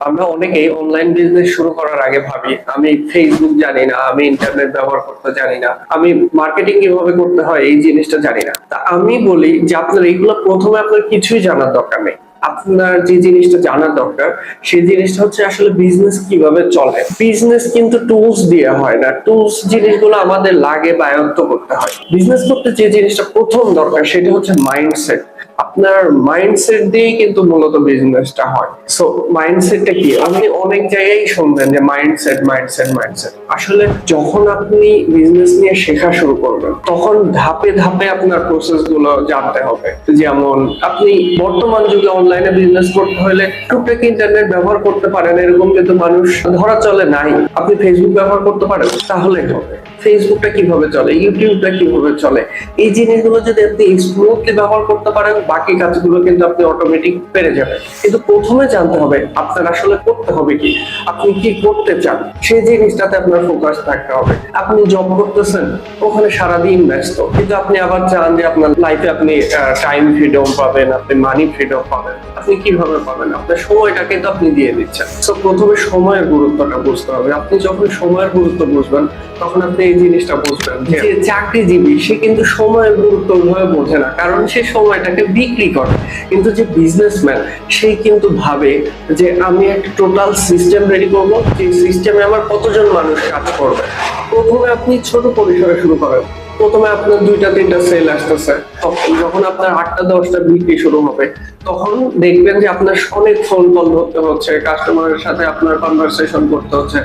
আমরা অনেকেই online business শুরু করার আগে ভাবি, আমি ফেসবুক জানি না, আমি ইন্টারনেট ব্যবহার করতে জানি না, আমি মার্কেটিং কীভাবে করতে হয়, এই জিনিসটা জানি না। তা আমি বলি যে আপনার এইগুলো প্রথমে আপনার কিছুই জানার দরকার নেই। আপনার যে জিনিসটা জানার দরকার, সেই জিনিসটা হচ্ছে আসলে বিজনেস কীভাবে চলে। বিজনেস কিন্তু টুলস দিয়ে হয় না টুলস জিনিসগুলো আমাদের লাগে বা করতে হয়। বিজনেস করতে যে জিনিসটা প্রথম দরকার, সেটা হচ্ছে মাইন্ডসেট আপনার মাইন্ডসেট দিয়েই কিন্তু মূলত বিজনেসটা হয়। সো মাইন্ডসেটটা কি? আপনি অনেক জায়গায় শুনবেন যে মাইন্ডসেট মাইন্ডসেট মাইন্ডসেট আসলে যখন আপনি বিজনেস নিয়ে শেখা শুরু করবেন, তখন ধাপে ধাপে আপনার প্রসেসগুলো জানতে হবে। যেমন, আপনি বর্তমান যুগে অনলাইনে বিজনেস করতে হলে টুকটাক ইন্টারনেট ব্যবহার করতে পারেন, এরকম কিন্তু মানুষ ধরা চলে নাই। আপনি ফেসবুক ব্যবহার করতে পারেন, তাহলে হবে। ফেসবুকটা কীভাবে চলে? ইউটিউবটা কীভাবে চলে? এই জিনিসগুলো যদি আপনি স্মুথলি ব্যবহার করতে পারেন বাকি কাজগুলো কিন্তু আপনি অটোমেটিক পেরে যাবেন। কিন্তু প্রথমে জানতে হবে, আপনার আসলে করতে হবে কি? আপনি কি করতে চান? সেই জিনিসটাতে আপনার ফোকাস থাকতে হবে। আপনি জব করতেছেন, ওখানে সারাদিন ব্যস্ত। কিন্তু আপনি আবার চান যে আপনার লাইফে আপনি টাইম ফ্রিডম পাবেন, আপনি মানি ফ্রিডম পাবেন। আপনি কীভাবে পাবেন? আপনার সময়টা কিন্তু আপনি দিয়ে দিচ্ছেন। তো প্রথমে সময়ের গুরুত্বটা বুঝতে হবে। আপনি যখন সময়ের গুরুত্ব বুঝবেন, তখন আপনি এই জিনিসটা বুঝবেন যে চাকরিজীবী, সে কিন্তু সময়ের গুরুত্ব ওইভাবে বোঝে না। কারণ সে সময়টাকে বিক্রি করে। কিন্তু যে বিজনেসম্যান সে কিন্তু ভাবে যে, আমি একটা টোটাল সিস্টেম রেডি করব। যে সিস্টেমে আমার কতজন মানুষ কাজ করবে? প্রথমে আপনি ছোট পরিসরে শুরু করেন। প্রথমে আপনার দুইটা, তিনটা সেল আসতেছে। তখন যখন আপনার আটটা, দশটা বিক্রি শুরু হবে, তখন দেখবেন যে আপনার অনেক ফোন কল ধরতে হচ্ছে কাস্টমারের সাথে আপনার কনভারসেশন করতে হচ্ছে।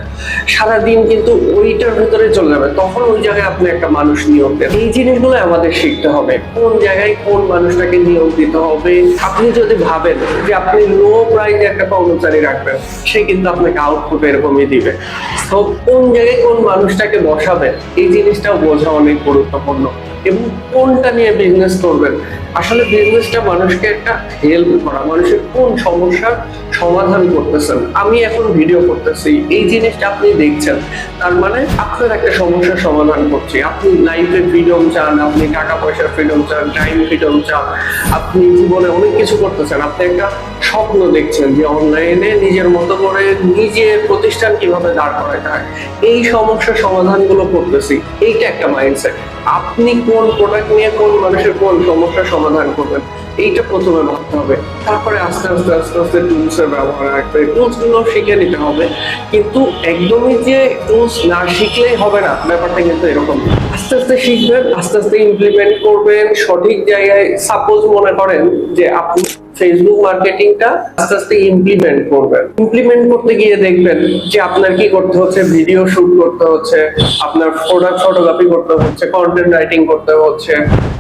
সারাদিন কিন্তু ওইটার ভিতরে চলে যাবে, তখন ওই জায়গায় আপনি একটা মানুষ নিয়োগ দেন এই জিনিসগুলো আমাদের শিখতে হবে, কোন জায়গায় কোন মানুষটাকে নিয়োগ দিতে হবে। আপনি যদি ভাবেন যে আপনি লো প্রাইজে একটা কর্মচারী রাখবেন, সে কিন্তু আপনাকে আউটপুট এরকমই দিবে। তো কোন জায়গায় কোন মানুষটাকে বসাবেন, এই জিনিসটাও বোঝা অনেক গুরুত্বপূর্ণ এবং কোনটা নিয়ে বিজনেস করবেন? আসলে বিজনেসটা মানুষকে একটা হেল্প করা, মানুষের কোন সমস্যার সমাধান করতেছেন? আমি এখন ভিডিও করতেছি, এই জিনিসটা আপনি দেখছেন। তার মানে আপনার একটা সমস্যার সমাধান করছি। আপনি লাইফে ফ্রিডম চান, আপনি টাকা পয়সার ফ্রিডম চান টাইম ফ্রিডম চান, আপনি জীবনে অনেক কিছু করতেছেন। আপনি একটা স্বপ্ন দেখছেন যে অনলাইনে নিজের মতো করে নিজের প্রতিষ্ঠান কীভাবে দাঁড় করায় যায় এই সমস্যার সমাধানগুলো করতেছি। এইটা একটা মাইন্ডসেট আপনি কোন প্রোডাক্ট নিয়ে কোন মানুষের কোন সমস্যার সমাধান করবেন? এইটা প্রথমে ভাবতে হবে। তারপরে আস্তে আস্তে আস্তে আস্তে টুলস এর ব্যবহার রাখতে টুলসগুলো শিখে নিতে হবে। কিন্তু একদমই যে টুলস না শিখলেই হবে না, ব্যাপারটা কিন্তু এরকম। আস্তে আস্তে শিখবেন, আস্তে আস্তে ইমপ্লিমেন্ট করবেন, সঠিক জায়গায় সাপোজ মনে করেন যে আপনি ফেসবুক মার্কেটিংটা আস্তে আস্তে ইমপ্লিমেন্ট করবেন। ইমপ্লিমেন্ট করতে গিয়ে দেখবেন যে আপনার কি করতে হচ্ছে ভিডিও শুট করতে হচ্ছে, আপনার প্রোডাক্ট ফটোগ্রাফি করতে হচ্ছে কন্টেন্ট রাইটিং করতে হচ্ছে,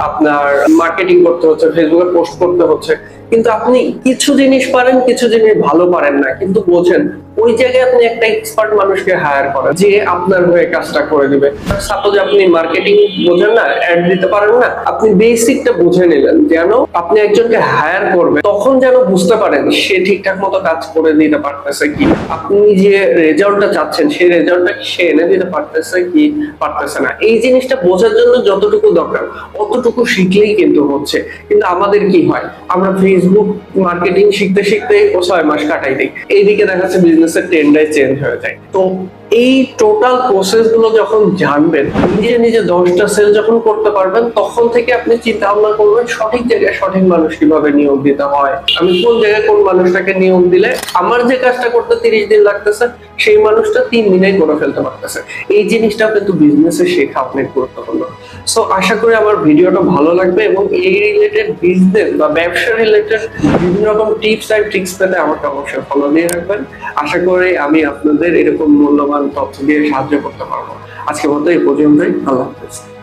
আপনার মার্কেটিং করতে হচ্ছে ফেসবুকে পোস্ট করতে হচ্ছে। কিন্তু আপনি কিছু জিনিস পারেন, কিছু জিনিস ভালো পারেন না। কিন্তু বোঝেন ওই জায়গায় আপনি একটা এক্সপার্ট মানুষকে হায়ার করেন, যে আপনার হয়ে কাজটা করে দিবে। সাপোজ আপনি মার্কেটিং বোঝেন না অ্যাড দিতে পারেন না, আপনি বেসিকটা বুঝে নিলেন, যেন আপনি একজনকে হায়ার করবেন, তখন যেন বুঝতে পারেন সে ঠিকঠাক মতো কাজ করে দিতে পারতেছে কি। আপনি যে রেজাল্টটা চাচ্ছেন, সেই রেজাল্টটা সে এনে দিতে পারতেছে কি পারতেছে না? এই জিনিসটা বোঝার জন্য যতটুকু দরকার, অতটুকু শিখলেই কিন্তু হচ্ছে। কিন্তু আমাদের কি হয়? আমরা ফেসবুক মার্কেটিং শিখতে শিখতে ও ছয় মাস কাটাই দিই। এইদিকে দেখা যাচ্ছে বিজনেসের ট্রেন্ডাই চেঞ্জ হয়ে যায়। তো এই টোটাল প্রসেসগুলো যখন জানবেন, নিজে নিজে দশটা সেল যখন করতে পারবেন, তখন থেকে আপনি চিন্তা ভাবনা করবেন সঠিক জায়গায় সঠিক মানুষ কীভাবে নিয়োগ দিতে হয়, আমি কোন জায়গায় কোন মানুষটাকে নিয়োগ দিলে আমার যে কাজটা করতে তিরিশ দিন লাগতেছে, সেই মানুষটা তিন দিনেই করে ফেলতে পারতেছে। এই জিনিসটা কিন্তু বিজনেসে শেখা অনেক গুরুত্বপূর্ণ। সো আশা করি আমার ভিডিওটা ভালো লাগবে এবং এই রিলেটেড বিজনেস বা ব্যবসা রিলেটেড বিভিন্ন রকম টিপস অ্যান্ড ট্রিক্স পেতে আমাকে অবশ্যই ফলো দিয়ে রাখবেন। আশা করি আমি আপনাদের এরকম মূল্যবান তথ্য দিয়ে সাহায্য করতে পারব। আজকে মতো এই পর্যন্তই। আল্লাহ হাফেজ।